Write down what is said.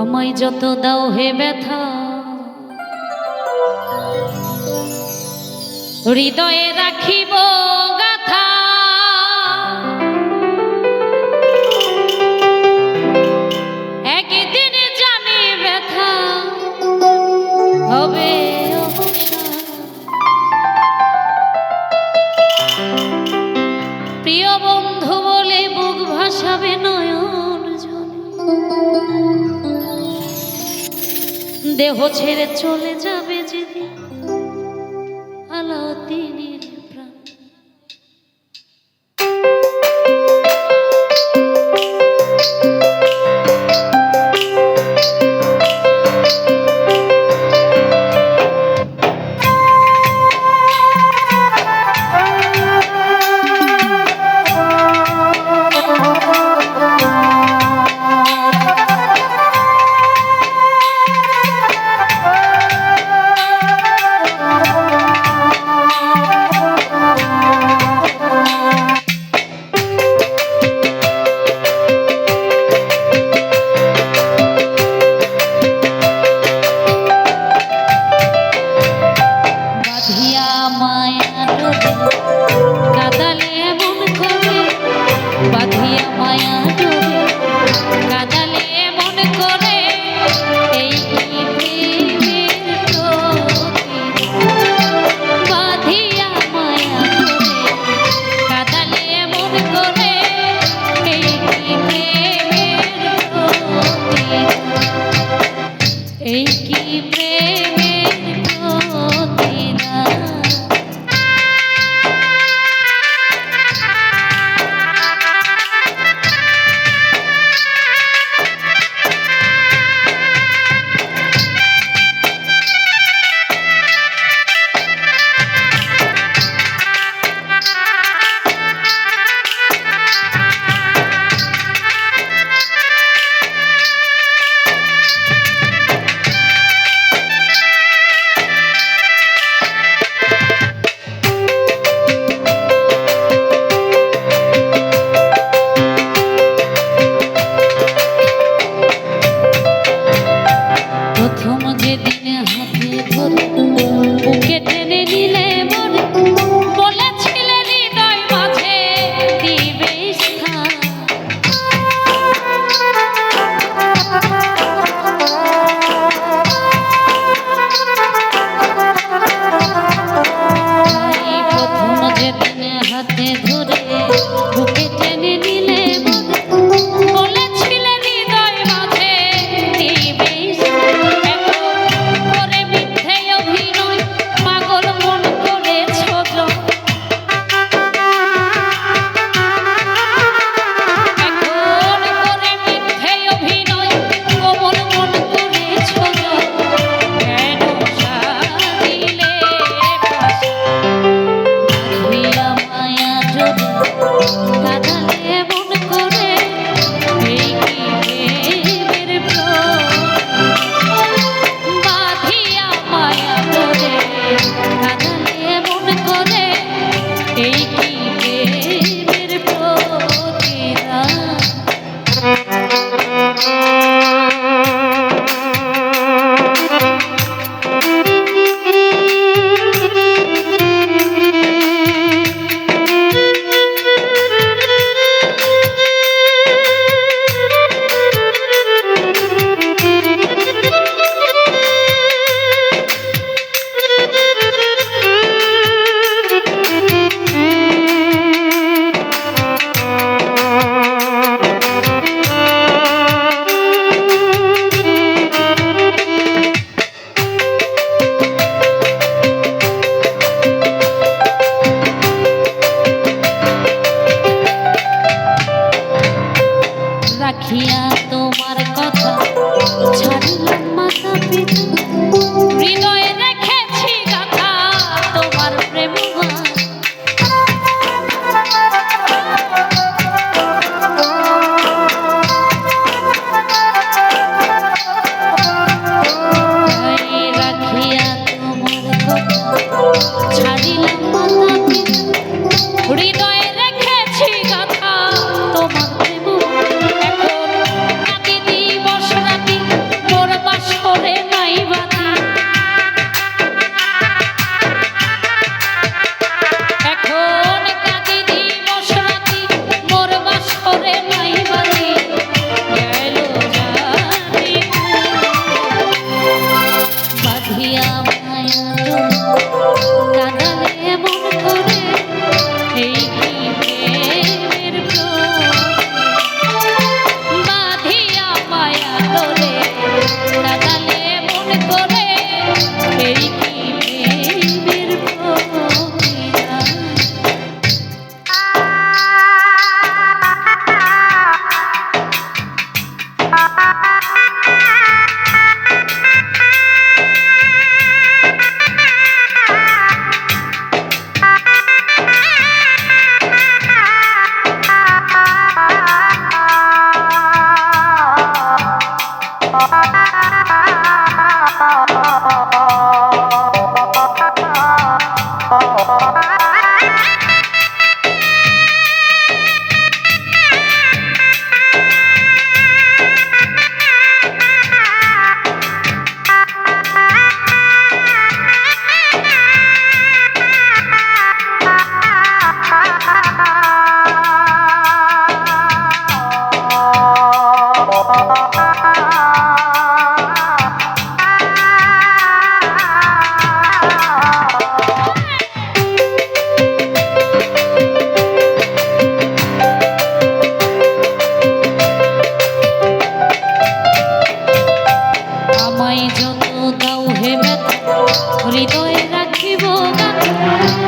আমায় যত দাও হে ব্যথা। হৃদয়ে রাখিব দেহ ছেড়ে চলে যাবে। এই প্রেম? Música Thank you. আমায় যত দাও হেমত হৃদয়ে রাখিব গান।